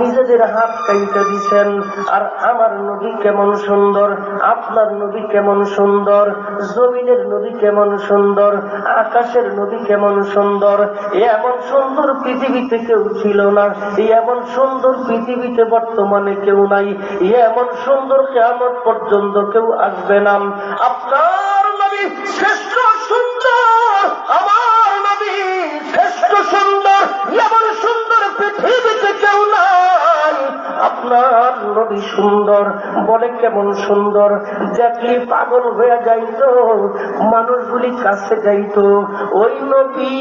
নিজেদের হাত কাইটা দিছেন। আর আমার নদী কেমন সুন্দর, আপনার নদী কেমন সুন্দর, জমিনের নদী কেমন সুন্দর, আকাশের নদী কেমন সুন্দর। এমন সুন্দর পৃথিবীতে কেউ ছিল না এমন সুন্দর পৃথিবীতে বর্তমানে কেউ নাই এমন সুন্দর কেমন পর্যন্ত কেউ আসবে না। আপনার নবী শ্রেষ্ঠ আপনার নদী সুন্দর, বলে কেমন সুন্দর? দেখলে পাগল হয়ে যাইত, মানুষগুলি কাছে যাইত। ওই নবী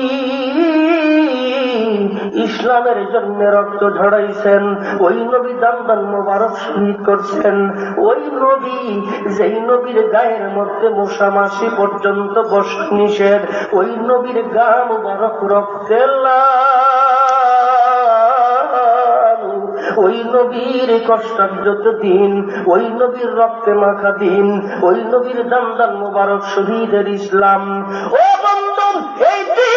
ইসলামের জন্য রক্ত ঝড়াইছেন ওই নবী দান দান মোবারক শহীদ করছেন। ওই নবী যেই নবীর গায়ের মধ্যে মশামাসি পর্যন্ত বস নিষেধ, ওই নবীর গা মুবারক রক্তে লাল। ওই নবীর কষ্টার্যত দিন, ওই নবীর রক্তে মাখা দিন, ওই নবীর দান দান মোবারক শহীদের ইসলাম। ও বন্ধু, এই দিন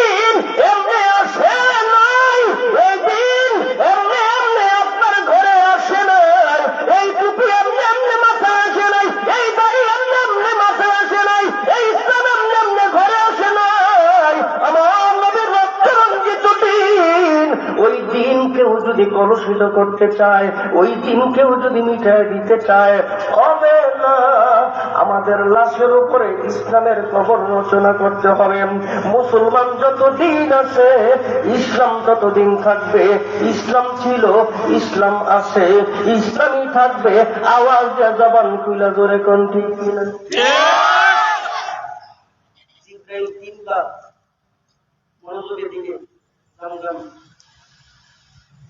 যদি কলুষিত করতে চায়, ওই দিন কেউ যদি মিঠাই দিতে চায়, হবে না। আমাদের লাশের উপরে ইসলামের খবর রচনা করতে হবে। মুসলমান যত দিন আছে, ইসলাম ততদিন থাকবে। ইসলাম ছিল, ইসলাম আছে। ইসলামই থাকবে। আওয়াজ দিয়ে জবান খুলে জোরে কোন ঠিক কিনা? তিনবার মনোযোগের দিকে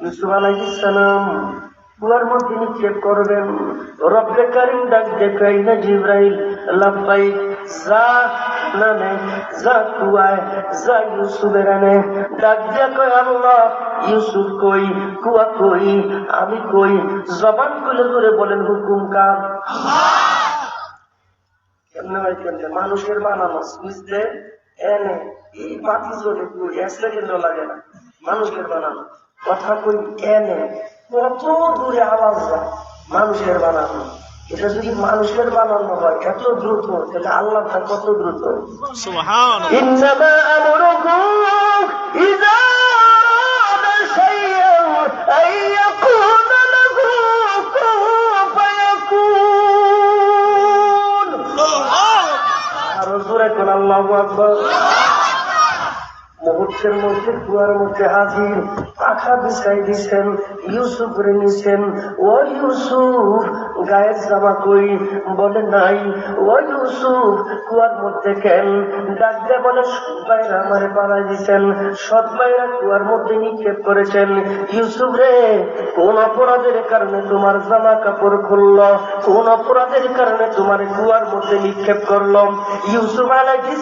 ইউসুফ কুয়ার মধ্যে করবেন। রব্বে কারিম ডাক না যা যা কুয়ায়, যা ইউসুফের আনে। ডাক আল্লাহ, ইউসুফ কই, কুয়া কই, আমি কই? জবান খুলে ধরে বলেন, হুকুম ভাই মানুষের বানানো বুঝতে এনে, এই বাতি সেকেন্ডও লাগে না। মানুষের বানানো। কথা কই এনে কত দূরে আওয়াজ যায় মানুষের বানানো এটা যদি মানুষের বানানো হয় এত দ্রুত তাহলে আল্লাহ তার কত দ্রুত। মুহূর্তের মধ্যে কুয়ার মধ্যে হাজির। পাখা বিছাই দিছেন ইউসুফ ও ইউসুফ, গায়ের জামা কই? বলে, নাই। ও ইউসুফ, কুয়ার মধ্যে কেন? বলে আমারে দিছেন কুয়ার মধ্যে নিক্ষেপ করেছেন। ইউসুফ রে, কোন অপরাধের কারণে তোমার জামা কাপড় খুলল? কোন অপরাধের কারণে তোমার কুয়ার মধ্যে নিক্ষেপ করল? ইউসুফ আলাইহিস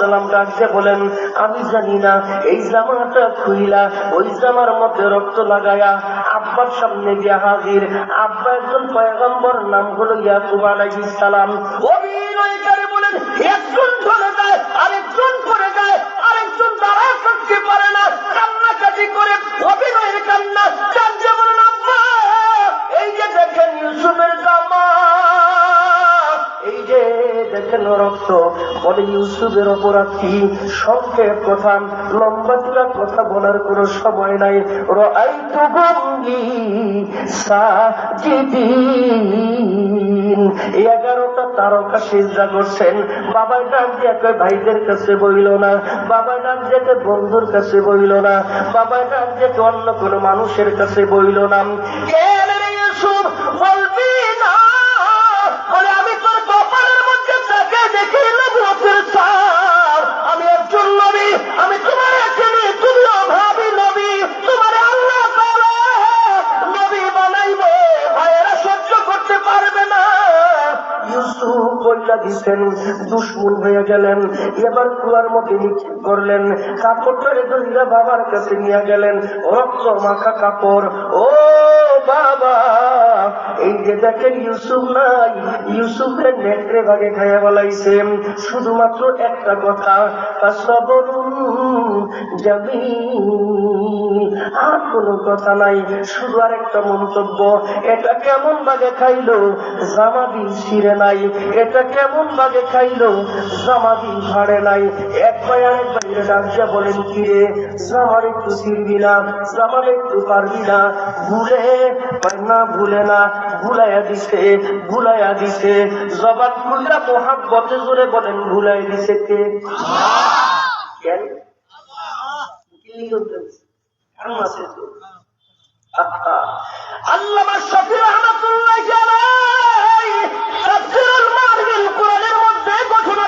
সালাম ডাক দিয়ে বলেন, আমি জানি না, এই জামাটা খুইলা, ওই জামার মধ্যে রক্ত লাগায়া আব্বার সামনে গিয়া হাজির। আব্বা একজন পয়গম্বর, নাম হলো ইয়াকুব আলাইহিস সালাম। অভিনয়কারী দেখেন রক্ত। বলে ইউসুফের অপরাধ কি? সংক্ষেপ কথা। লম্বা চূড়া কথা বলার কোনো সময় নাই। রাইতু গঙ্গি সাজিদিন। এগারোটা তারকা সিজা করছেন। বাবাই ডাক দিয়ে ভাইদের কাছে বইল না। বাবাই নাম দিয়ে বন্ধুর কাছে বইল না। বাবাই ডাক দিয়ে অন্য কোনো মানুষের কাছে বইল না। দিচ্ছেন দুশ্মন হয়ে গেলেন? এবার কুয়ার মধ্যে নিক্ষেপ করলেন। কাপড়টা ধরিয়া বাবার কাছে নিয়ে গেলেন। রক্ত মাখা কাপড়। ও বাবা! এই যে দেখেন ইউসুফ নাই, ইউসুফের নেত্রে ভাগে খাইয়া বলাইছে শুধুমাত্র একটা কথা যাবি আর কোনো কথা নাই, শুধু আর একটা মন্তব্য, এটা কেমন ভাগে খাইলো? জামাদি ছিঁড়ে নাই। এটা কেমন ভাগে খাইলো? জামাদি ভাড়ে নাই। এক ভাই আরেক ভাইয়ের ডাকিয়া বলেন কিরে জামার একটু ছিড়বি না? জামার একটু পারবি না? ভুলে না ভুলে না। ভুলাইয়া দিছে ভুলাইয়া দিছে। জবান খুললা মোহাব্বতে জোরে বলেন ভুলাই দিছে কে? কেন? কোরআনের মধ্যে ঘটনাটা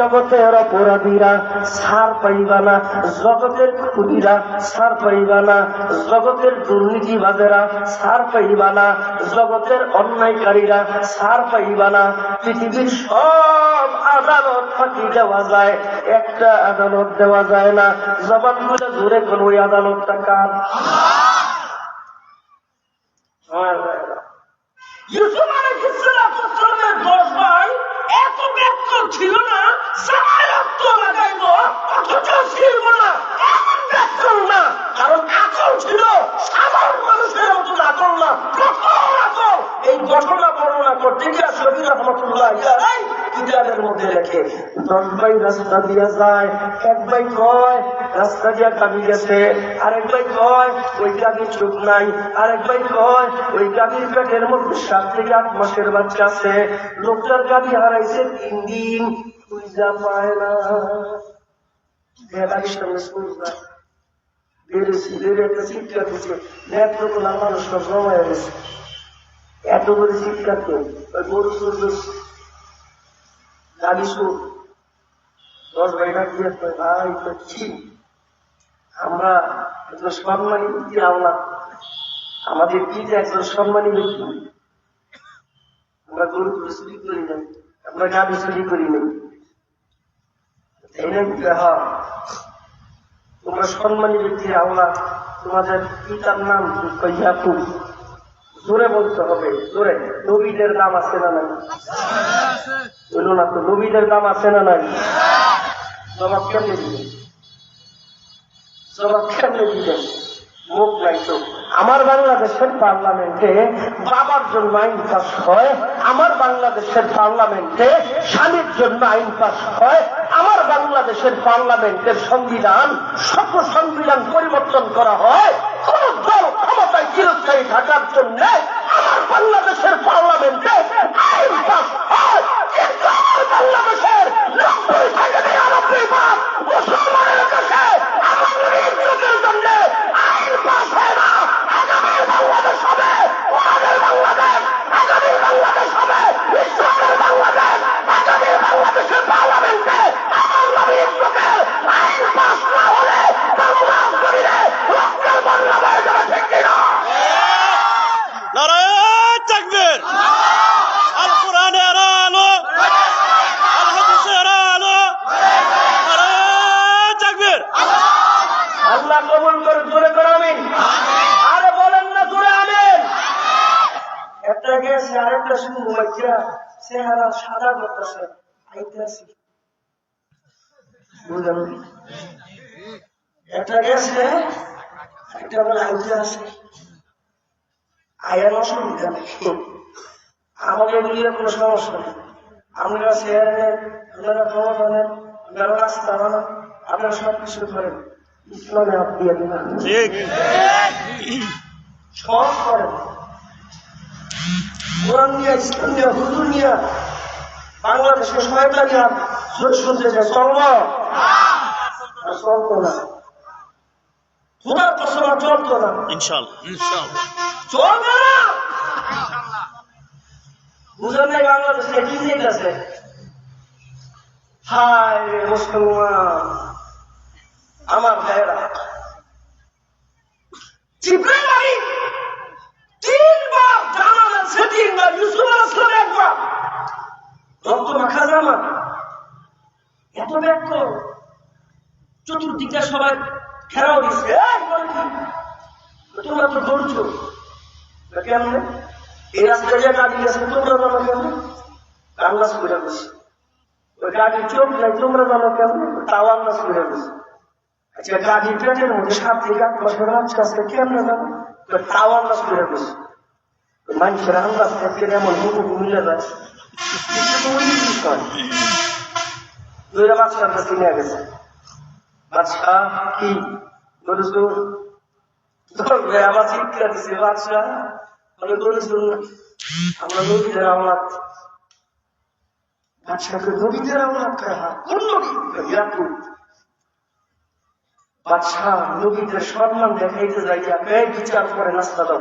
জগতের অপরাধীরা ছাড় পাইবা না জগতের খুনিরা ছাড় পাইবা না জগতের দুর্নীতিবাদেরা ছাড় পাইবা না জগতের অন্যায়কারীরা ছাড় পাইবা না। পৃথিবীর সব আদালত ফাঁকি দেওয়া যায় একটা আদালত দেওয়া যায় না। জবান খুলে ধরে কোন ওই আদালতটা কার? ইউসুফ আলাইহিসসালামের দশ ভাই এত ব্যক্ত ছিল না সবাই রক্ত লাগাইব অথচ ছিল না এমন ব্যক্ত না কারণ আকল ছিল সাধারণ মানুষের মতো আকল না প্রথম আকল এই ঘটনা বর্ণনা করতে গিয়ে শহীদ রহমতুল্লাহ ইয়ারাই কিতাবের মধ্যে লেখে দশ ভাই রাস্তা দিয়া যায় এক ভাই কয়, রাস্তা দিয়া কামি গেছে আরেক ভাই কয়, ওই গাভীর চোখ নাই আরেক ভাই কয়, ওই গাভীর পেটের মধ্যে সাত থেকে আট মাসের বাচ্চা আছে, লোকটার গাভী হারাইছে তিন দিন খুঁজা পায় না। এত করে করে গরু চলবে। গাড়ি শুন দশ ভাইটা দিয়ে ভাই তো কি? আমরা একজন সম্মানী ব্যক্তি আমরা আমাদের কি যে একজন সম্মানী ব্যক্তি? আমরা গরু চুরি করি না আমরা গাড়ি চুরি করি নাই। তোমরা সম্মানী ব্যক্তি আল্লাহ তোমাদের পিতার নাম ইয়াকুব। জোরে বলতে হবে জোরে। নবীদের নাম আছে না নাই? বলুন না তো নবীদের নাম আছে না নাই? জবাব কেমনে দিবেন জবাব মুখ নাই তো আমার বাংলাদেশের পার্লামেন্টে বাবার জন্য আইন পাস হয়, আমার বাংলাদেশের পার্লামেন্টে স্বামীর জন্য আইন পাস হয়, আমার বাংলাদেশের পার্লামেন্টের সংবিধান সকল সংবিধান পরিবর্তন করা হয়। কোন দল ক্ষমতায় চিরস্থায়ী থাকার জন্য আমার বাংলাদেশের পার্লামেন্টে আইন পাস হয় নব্বই থেকে নিরানব্বই ভাগ মুসলমানের কাছে আমার ইজ্জতের জন্য আইন পাস হয় না আগামী বাংলাদেশ হবে ওনাদের বাংলাদেশ আগামী বাংলাদেশ হবে ইসলামের বাংলাদেশ আগামী বাংলাদেশের পার্লামেন্টে আমার নবী ইজ্জতের আইন পাস না হলে বাংলা জমিনে রক্তের বন্যা হয়ে যাবে ঠিক কিনা নারায়ণ তাকবীর আল কোরআনে আরা আলো আল হাদিসে আরা আলো নারায়ণ তাকবীর আল্লাহ কবুল করে জোরে করে আমিন আরে বলেন না জোরে আমিন একটা গেছে আরেকটা ঘুমাইছিরা চেহারা সাদা করতেছে আইতেছি বুঝলেন একটা গেছে একটা বলে আইতে আছে। আয়ার অসুবিধা নেই। আমাদের এগুলির কোনো সমস্যা নেই। আপনারা শেয়ার নেন আপনারা ক্ষমতা নেন আপনারা রাস্তা বানান আপনারা সব কিছু করেন। ইসলামে আপনি সব করেন। কোরআন নিয়ে ইসলাম নিয়ে হুজুর নিয়ে জোর শুনতে চাই। চলব? চলতো না। তোমার কসম আর চলতো না। ইনশাআল্লাহ ইনশাআল্লাহ চলবে না! বুঝলেন নাই বাংলাদেশে কি আছে হায় মুসলমান। আমার সেদিন না ইউসুফ আসলাম একবার রক্ত মাখা জামা এত ব্যাগ চতুর্দিকটা সবাই ঘেরাও দিচ্ছে তোমরা তো ধরছ। কেমন? এই রাস্তাটা গাড়ি আছে, তোমরা জানো কেমন? আন্দাজ করে গেছে ওই গাড়ির চোখ নাই, তোমরা জানো কেমন? তাও আন্দাজ করে গেছে আচ্ছা গাড়ির পেটের মধ্যে সাত থেকে আট মাসের বাচ্চা কেমন জানো? তাও আন্দাজ করে গেছে মানুষের আন্দাজ থেকে এমন মুখ মিলে বিষয় দুইটা বাচ্চার কাছে নিয়ে গেছে। বাচ্চা কি? ধরবে আবার চিৎকার দিছে বাচ্চা বলে, বলিস আমরা নদীদের আওলাদ। বাচ্চাকে নদীদের আওলাদ করা কোন নদী বাচ্চা নবীদের সম্মান দেখাইতে যাইয়া এই বিচার করে নাস্তা দাও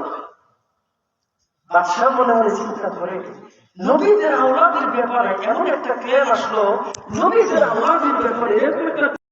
বাদশাহ মনে মনে চিন্তা করে, নবীদের আওলাদের ব্যাপারে এমন একটা ক্লেম আসলো, নবীদের আওলাদের ব্যাপারে